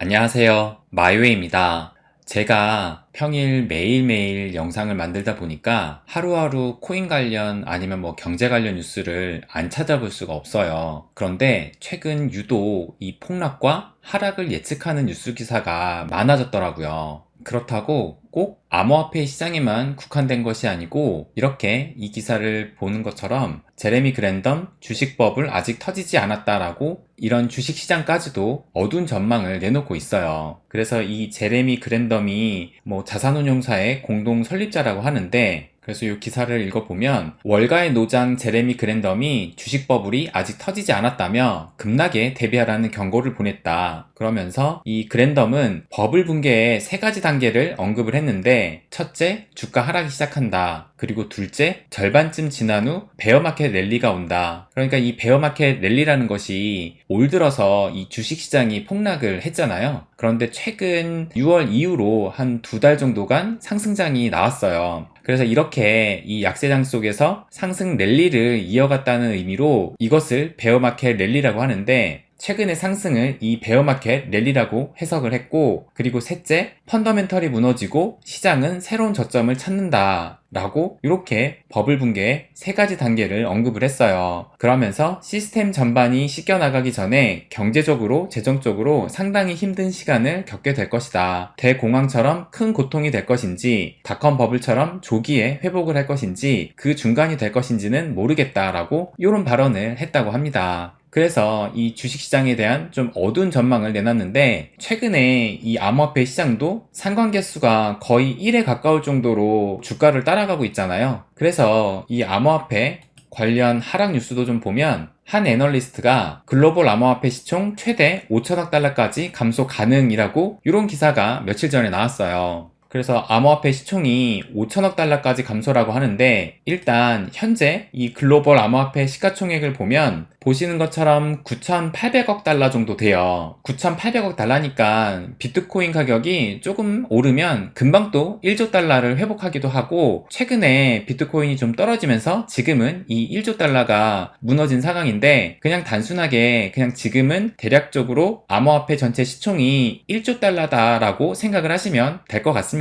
안녕하세요. 마이웨이입니다. 제가 평일 매일매일 영상을 만들다 보니까 하루하루 코인 관련 아니면 뭐 경제 관련 뉴스를 안 찾아볼 수가 없어요. 그런데 최근 유독 이 폭락과 하락을 예측하는 뉴스 기사가 많아졌더라고요. 그렇다고 꼭 암호화폐 시장에만 국한된 것이 아니고 이렇게 이 기사를 보는 것처럼 제레미 그랜덤 주식법을 아직 터지지 않았다라고 이런 주식시장까지도 어두운 전망을 내놓고 있어요. 그래서 이 제레미 그랜덤이 뭐 자산운용사의 공동 설립자라고 하는데 그래서 이 기사를 읽어보면 월가의 노장 제레미 그랜덤이 주식 버블이 아직 터지지 않았다며 급락에 대비하라는 경고를 보냈다. 그러면서 이 그랜덤은 버블 붕괴의 세 가지 단계를 언급을 했는데 첫째, 주가 하락이 시작한다. 그리고 둘째, 절반쯤 지난 후 베어마켓 랠리가 온다. 그러니까 이 베어마켓 랠리라는 것이 올 들어서 이 주식시장이 폭락을 했잖아요. 그런데 최근 6월 이후로 한 두 달 정도간 상승장이 나왔어요. 그래서 이렇게 이 약세장 속에서 상승 랠리를 이어갔다는 의미로 이것을 베어마켓 랠리라고 하는데 최근의 상승을 이 베어마켓 랠리라고 해석을 했고 그리고 셋째 펀더멘털이 무너지고 시장은 새로운 저점을 찾는다 라고 이렇게 버블 붕괴의 세 가지 단계를 언급을 했어요. 그러면서 시스템 전반이 씻겨나가기 전에 경제적으로 재정적으로 상당히 힘든 시간을 겪게 될 것이다. 대공황처럼 큰 고통이 될 것인지 닷컴 버블처럼 조기에 회복을 할 것인지 그 중간이 될 것인지는 모르겠다라고 이런 발언을 했다고 합니다. 그래서 이 주식시장에 대한 좀 어두운 전망을 내놨는데 최근에 이 암호화폐 시장도 상관계 수가 거의 1에 가까울 정도로 주가를 따라가고 있잖아요. 그래서 이 암호화폐 관련 하락 뉴스도 좀 보면 한 애널리스트가 글로벌 암호화폐 시총 최대 5천억 달러까지 감소 가능이라고 이런 기사가 며칠 전에 나왔어요. 그래서 암호화폐 시총이 5천억 달러까지 감소라고 하는데 일단 현재 이 글로벌 암호화폐 시가총액을 보면 보시는 것처럼 9,800억 달러 정도 돼요. 9,800억 달러니까 비트코인 가격이 조금 오르면 금방 또 1조 달러를 회복하기도 하고 최근에 비트코인이 좀 떨어지면서 지금은 이 1조 달러가 무너진 상황인데 그냥 단순하게 그냥 지금은 대략적으로 암호화폐 전체 시총이 1조 달러다라고 생각을 하시면 될 것 같습니다.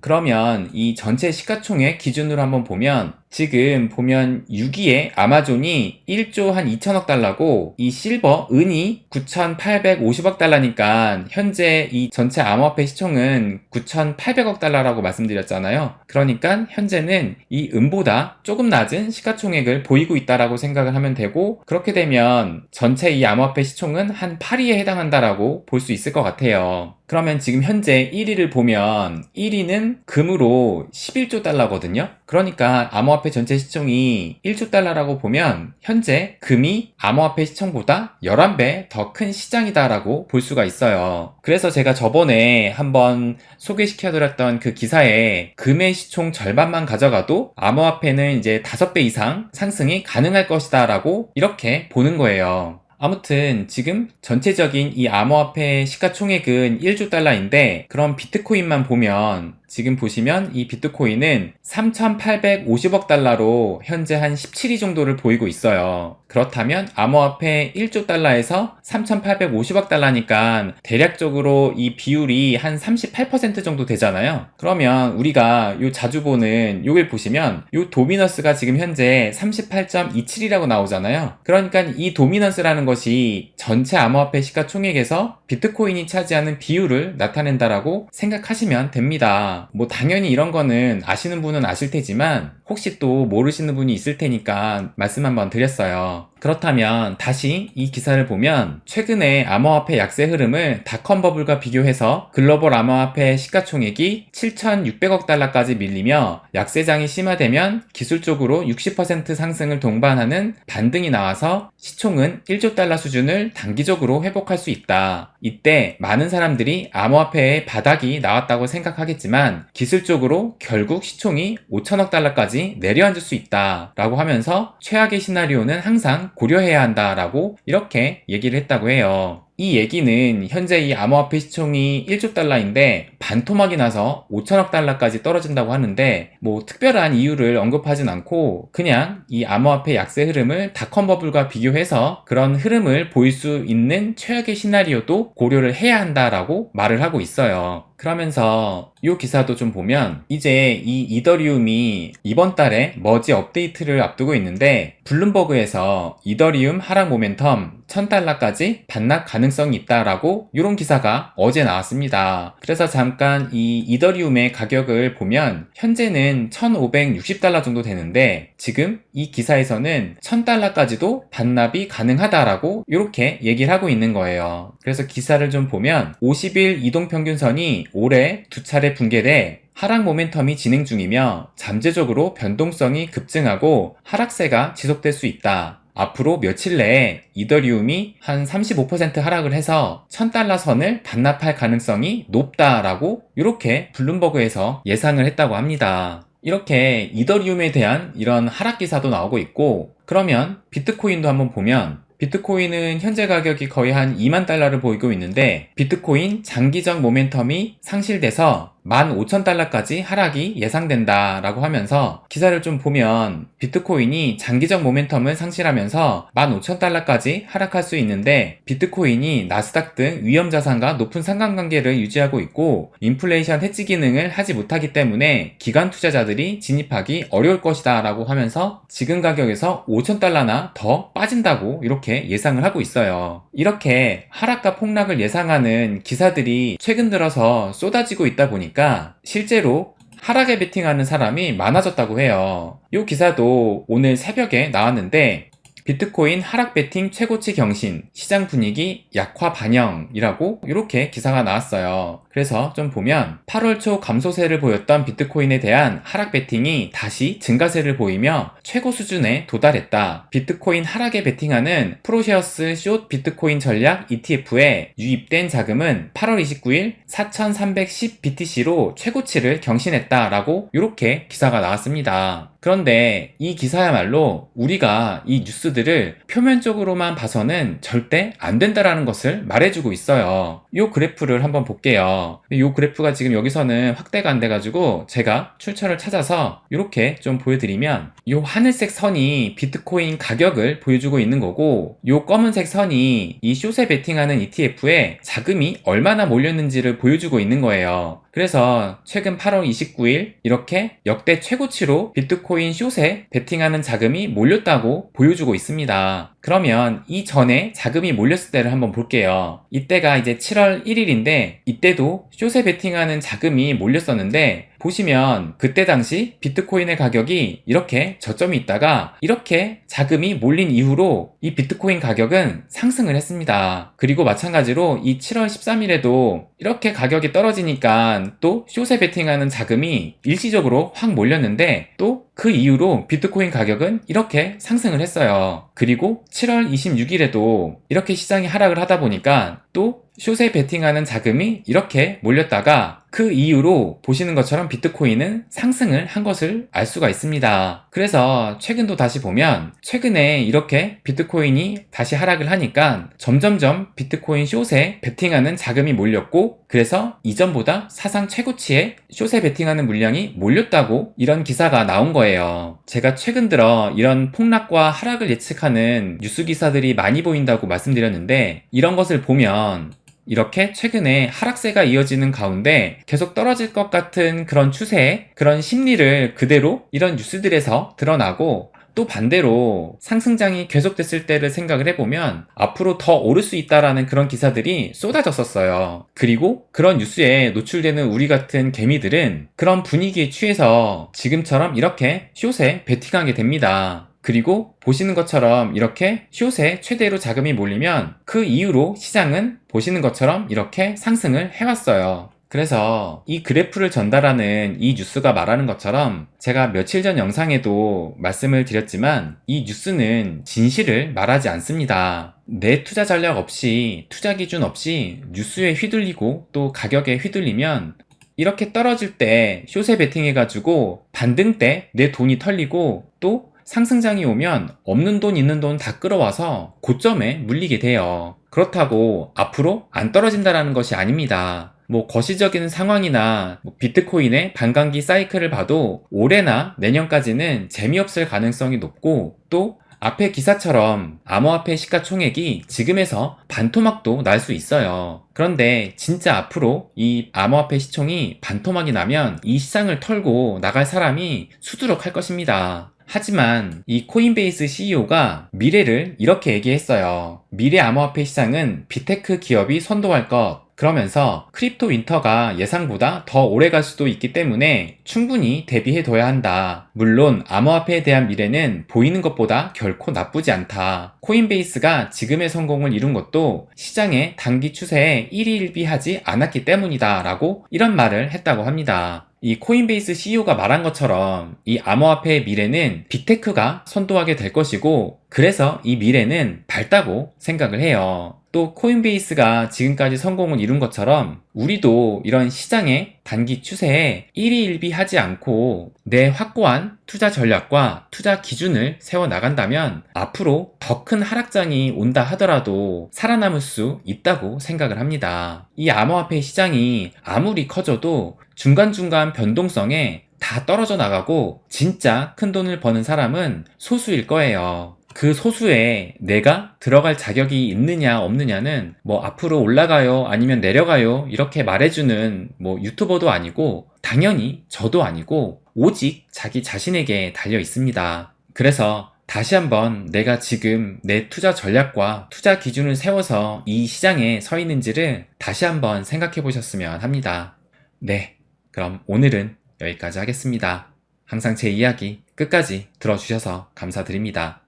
그러면 이 전체 시가총액 기준으로 한번 보면 지금 보면 6위에 아마존이 1조 한 2천억 달러고 이 실버, 은이 9,850억 달러니까 현재 이 전체 암호화폐 시총은 9,800억 달러라고 말씀드렸잖아요. 그러니까 현재는 이 은보다 조금 낮은 시가총액을 보이고 있다라고 생각을 하면 되고 그렇게 되면 전체 이 암호화폐 시총은 한 8위에 해당한다라고 볼 수 있을 것 같아요. 그러면 지금 현재 1위를 보면 1위는 금으로 11조 달러거든요. 그러니까 암호화폐 전체 시총이 1조 달러라고 보면 현재 금이 암호화폐 시총보다 11배 더 큰 시장이다라고 볼 수가 있어요. 그래서 제가 저번에 한번 소개시켜드렸던 그 기사에 금의 시총 절반만 가져가도 암호화폐는 이제 5배 이상 상승이 가능할 것이다라고 이렇게 보는 거예요. 아무튼 지금 전체적인 이 암호화폐 시가총액은 1조 달러인데 그럼 비트코인만 보면 지금 보시면 이 비트코인은 3,850억 달러로 현재 한 17위 정도를 보이고 있어요. 그렇다면 암호화폐 1조 달러에서 3,850억 달러니까 대략적으로 이 비율이 한 38% 정도 되잖아요. 그러면 우리가 요 자주 보는 요걸 보시면 요 도미너스가 지금 현재 38.27이라고 나오잖아요. 그러니까 이 도미너스라는 것이 전체 암호화폐 시가총액에서 비트코인이 차지하는 비율을 나타낸다라고 생각하시면 됩니다. 뭐 당연히 이런 거는 아시는 분은 아실 테지만 혹시 또 모르시는 분이 있을 테니까 말씀 한번 드렸어요. 그렇다면 다시 이 기사를 보면 최근에 암호화폐 약세 흐름을 닷컴 버블과 비교해서 글로벌 암호화폐 시가총액이 7,600억 달러까지 밀리며 약세장이 심화되면 기술적으로 60% 상승을 동반하는 반등이 나와서 시총은 1조 달러 수준을 단기적으로 회복할 수 있다. 이때 많은 사람들이 암호화폐의 바닥이 나왔다고 생각하겠지만 기술적으로 결국 시총이 5천억 달러까지 내려앉을 수 있다. 라고 하면서 최악의 시나리오는 항상 고려해야 한다라고 이렇게 얘기를 했다고 해요. 이 얘기는 현재 이 암호화폐 시총이 1조 달러인데 반토막이 나서 5천억 달러까지 떨어진다고 하는데 뭐 특별한 이유를 언급하진 않고 그냥 이 암호화폐 약세 흐름을 닷컴 버블과 비교해서 그런 흐름을 보일 수 있는 최악의 시나리오도 고려를 해야 한다라고 말을 하고 있어요. 그러면서 이 기사도 좀 보면 이제 이 이더리움이 이번 달에 머지 업데이트를 앞두고 있는데 블룸버그에서 이더리움 하락 모멘텀 1000달러까지 반납 가능성이 있다라고 이런 기사가 어제 나왔습니다. 그래서 잠깐 이 이더리움의 가격을 보면 현재는 1560달러 정도 되는데 지금 이 기사에서는 1000달러까지도 반납이 가능하다라고 이렇게 얘기를 하고 있는 거예요. 그래서 기사를 좀 보면 50일 이동평균선이 올해 두 차례 붕괴돼 하락 모멘텀이 진행 중이며 잠재적으로 변동성이 급증하고 하락세가 지속될 수 있다. 앞으로 며칠 내에 이더리움이 한 35% 하락을 해서 1000달러 선을 반납할 가능성이 높다라고 이렇게 블룸버그에서 예상을 했다고 합니다. 이렇게 이더리움에 대한 이런 하락 기사도 나오고 있고 그러면 비트코인도 한번 보면 비트코인은 현재 가격이 거의 한 2만 달러를 보이고 있는데 비트코인 장기적 모멘텀이 상실돼서 15,000달러까지 하락이 예상된다라고 하면서 기사를 좀 보면 비트코인이 장기적 모멘텀을 상실하면서 15,000달러까지 하락할 수 있는데 비트코인이 나스닥 등 위험 자산과 높은 상관관계를 유지하고 있고 인플레이션 해지 기능을 하지 못하기 때문에 기관 투자자들이 진입하기 어려울 것이다 라고 하면서 지금 가격에서 5,000달러나 더 빠진다고 이렇게 예상을 하고 있어요. 이렇게 하락과 폭락을 예상하는 기사들이 최근 들어서 쏟아지고 있다 보니까 보니까 실제로 하락에 베팅하는 사람이 많아졌다고 해요. 이 기사도 오늘 새벽에 나왔는데 비트코인 하락 베팅 최고치 경신, 시장 분위기 약화 반영이라고 이렇게 기사가 나왔어요. 그래서 좀 보면 8월 초 감소세를 보였던 비트코인에 대한 하락 베팅이 다시 증가세를 보이며 최고 수준에 도달했다. 비트코인 하락에 베팅하는 프로시어스 숏 비트코인 전략 ETF에 유입된 자금은 8월 29일 4,310 BTC로 최고치를 경신했다라고 이렇게 기사가 나왔습니다. 그런데 이 기사야말로 우리가 이 뉴스 들을 표면적으로만 봐서는 절대 안 된다라는 것을 말해주고 있어요. 이 그래프를 한번 볼게요. 이 그래프가 지금 여기서는 확대가 안 돼가지고 제가 출처를 찾아서 이렇게 좀 보여드리면 이 하늘색 선이 비트코인 가격을 보여주고 있는 거고 이 검은색 선이 이 숏에 베팅하는 ETF에 자금이 얼마나 몰렸는지를 보여주고 있는 거예요. 그래서 최근 8월 29일 이렇게 역대 최고치로 비트코인 숏에 베팅하는 자금이 몰렸다고 보여주고 있습니다. 그러면 이 전에 자금이 몰렸을 때를 한번 볼게요. 이때가 이제 7월 1일인데 이때도 숏에 베팅하는 자금이 몰렸었는데 보시면 그때 당시 비트코인의 가격이 이렇게 저점이 있다가 이렇게 자금이 몰린 이후로 이 비트코인 가격은 상승을 했습니다. 그리고 마찬가지로 이 7월 13일에도 이렇게 가격이 떨어지니까 또 숏에 베팅하는 자금이 일시적으로 확 몰렸는데 또 그 이후로 비트코인 가격은 이렇게 상승을 했어요. 그리고 7월 26일에도 이렇게 시장이 하락을 하다 보니까 또 숏에 베팅하는 자금이 이렇게 몰렸다가 그 이후로 보시는 것처럼 비트코인은 상승을 한 것을 알 수가 있습니다. 그래서 최근도 다시 보면 최근에 이렇게 비트코인이 다시 하락을 하니까 점점점 비트코인 숏에 베팅하는 자금이 몰렸고 그래서 이전보다 사상 최고치의 숏에 베팅하는 물량이 몰렸다고 이런 기사가 나온 거예요. 제가 최근 들어 이런 폭락과 하락을 예측하는 뉴스 기사들이 많이 보인다고 말씀드렸는데 이런 것을 보면 이렇게 최근에 하락세가 이어지는 가운데 계속 떨어질 것 같은 그런 추세, 그런 심리를 그대로 이런 뉴스들에서 드러나고 또 반대로 상승장이 계속됐을 때를 생각을 해보면 앞으로 더 오를 수 있다라는 그런 기사들이 쏟아졌었어요. 그리고 그런 뉴스에 노출되는 우리 같은 개미들은 그런 분위기에 취해서 지금처럼 이렇게 숏에 베팅하게 됩니다. 그리고 보시는 것처럼 이렇게 숏에 최대로 자금이 몰리면 그 이후로 시장은 보시는 것처럼 이렇게 상승을 해왔어요. 그래서 이 그래프를 전달하는 이 뉴스가 말하는 것처럼 제가 며칠 전 영상에도 말씀을 드렸지만 이 뉴스는 진실을 말하지 않습니다. 내 투자 전략 없이 투자 기준 없이 뉴스에 휘둘리고 또 가격에 휘둘리면 이렇게 떨어질 때 숏에 베팅해가지고 반등 때 내 돈이 털리고 또 상승장이 오면 없는 돈 있는 돈 다 끌어와서 고점에 물리게 돼요. 그렇다고 앞으로 안 떨어진다라는 것이 아닙니다. 뭐 거시적인 상황이나 뭐 비트코인의 반감기 사이클을 봐도 올해나 내년까지는 재미없을 가능성이 높고 또 앞에 기사처럼 암호화폐 시가총액이 지금에서 반토막도 날 수 있어요. 그런데 진짜 앞으로 이 암호화폐 시총이 반토막이 나면 이 시장을 털고 나갈 사람이 수두룩할 것입니다. 하지만 이 코인베이스 CEO가 미래를 이렇게 얘기했어요. 미래 암호화폐 시장은 비테크 기업이 선도할 것. 그러면서 크립토 윈터가 예상보다 더 오래 갈 수도 있기 때문에 충분히 대비해 둬야 한다. 물론 암호화폐에 대한 미래는 보이는 것보다 결코 나쁘지 않다. 코인베이스가 지금의 성공을 이룬 것도 시장의 단기 추세에 일희일비하지 않았기 때문이다. 라고 이런 말을 했다고 합니다. 이 코인베이스 CEO가 말한 것처럼 이 암호화폐의 미래는 빅테크가 선도하게 될 것이고 그래서 이 미래는 밝다고 생각을 해요. 또 코인베이스가 지금까지 성공을 이룬 것처럼 우리도 이런 시장의 단기 추세에 일희일비 하지 않고 내 확고한 투자 전략과 투자 기준을 세워 나간다면 앞으로 더 큰 하락장이 온다 하더라도 살아남을 수 있다고 생각을 합니다. 이 암호화폐 시장이 아무리 커져도 중간중간 변동성에 다 떨어져 나가고 진짜 큰 돈을 버는 사람은 소수일 거예요. 그 소수에 내가 들어갈 자격이 있느냐 없느냐는 뭐 앞으로 올라가요 아니면 내려가요 이렇게 말해주는 뭐 유튜버도 아니고 당연히 저도 아니고 오직 자기 자신에게 달려 있습니다. 그래서 다시 한번 내가 지금 내 투자 전략과 투자 기준을 세워서 이 시장에 서 있는지를 다시 한번 생각해 보셨으면 합니다. 네. 그럼 오늘은 여기까지 하겠습니다. 항상 제 이야기 끝까지 들어주셔서 감사드립니다.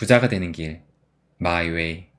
부자가 되는 길, My Way.